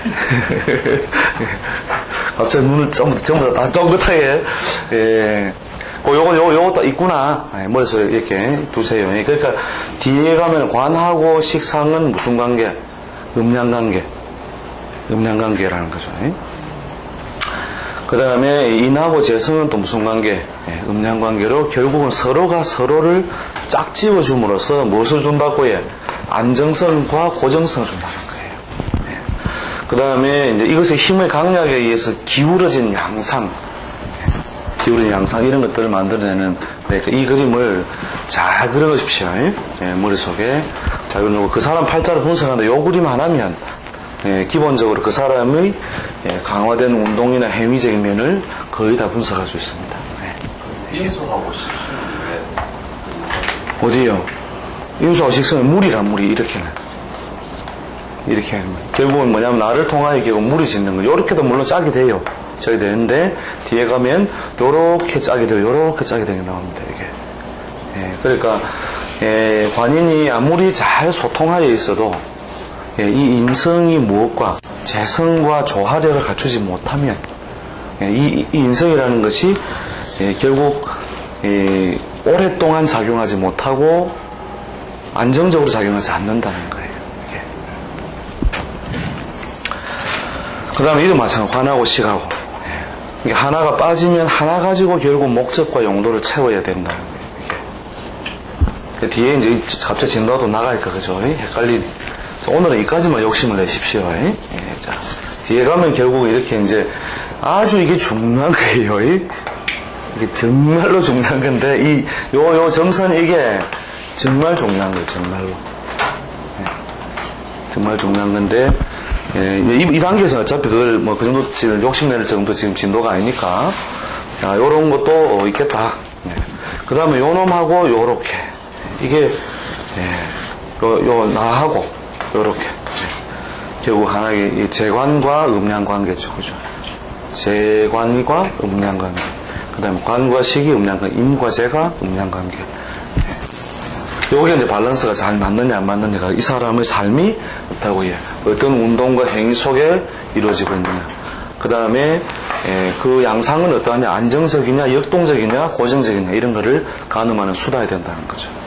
갑자기 눈을 전부, 전부 다 쫑긋하게, 예. 그 요거, 요거, 요것도 있구나. 예, 머릿속에 이렇게 두세요. 예, 그러니까 뒤에 가면 관하고 식상은 무슨 관계? 음양관계. 음양관계라는 거죠. 그 다음에 인하고 재성은 또 무슨 관계? 예, 음양관계로 결국은 서로가 서로를 짝 지어줌으로써 무엇을 준다고 해? 안정성과 고정성을 거예요. 그 다음에 이제 이것의 힘의 강약에 의해서 기울어진 양상, 예, 기울어진 양상 이런 것들을 만들어내는 네, 이 그림을 잘 그려보십시오. 예, 머릿속에 잘 그려놓고 그 사람 팔자를 분석하는데 요 그림 하나면 예, 기본적으로 그 사람의 예, 강화된 운동이나 행위적인 면을 거의 다 분석할 수 있습니다. 예. 인수하고 식신인데 어디요? 인수하고 식성은 물이란 물이 이렇게는. 이렇게 하는 거예요. 결국은 뭐냐면 나를 통하여 결국 물이 짓는 거예요. 요렇게도 물론 짝이 돼요. 짝이 되는데 뒤에 가면 요렇게 짝이 돼요. 요렇게 짝이 되게 나옵니다. 이게. 예, 그러니까 예, 관인이 아무리 잘 소통하여 있어도 예, 이 인성이 무엇과 재성과 조화력을 갖추지 못하면 예, 이, 이 인성이라는 것이 예, 결국 예, 오랫동안 작용하지 못하고 안정적으로 작용하지 않는다는 거예요. 이게. 그 다음에 이도 마찬가지로 관하고 식하고 예. 이게 하나가 빠지면 하나 가지고 결국 목적과 용도를 채워야 거예요. 이게. 뒤에 이제 갑자기 진도도 나갈까 그죠? 헷갈리. 오늘은 이까지만 욕심을 내십시오. 예. 자, 뒤에 가면 결국 이렇게 이제 아주 이게 중요한 거예요. 이게 정말로 중요한 건데 이 요요 정선 이게 정말 중요한 거예요. 정말로. 예. 정말 중요한 건데 예, 이, 이 단계에서 어차피 그걸 뭐 그 정도 지금 욕심낼 정도 지금 진도가 아니니까 자, 요런 것도 있겠다. 그 다음에 요 놈하고 요렇게 이게 예, 요, 요 나하고 요렇게 예. 결국 하나의 이 재관과 음양 관계죠. 그죠? 재관과 음양 관계. 그 다음에 관과 식이 음양 관계, 임과 재가 음양 관계. 요게 이제 밸런스가 잘 맞느냐 안 맞느냐가 이 사람의 삶이 해. 어떤 운동과 행위 속에 이루어지고 있느냐. 그 다음에 그 양상은 어떠하냐. 안정적이냐 역동적이냐 고정적이냐 이런 거를 가늠하는 수다야 된다는 거죠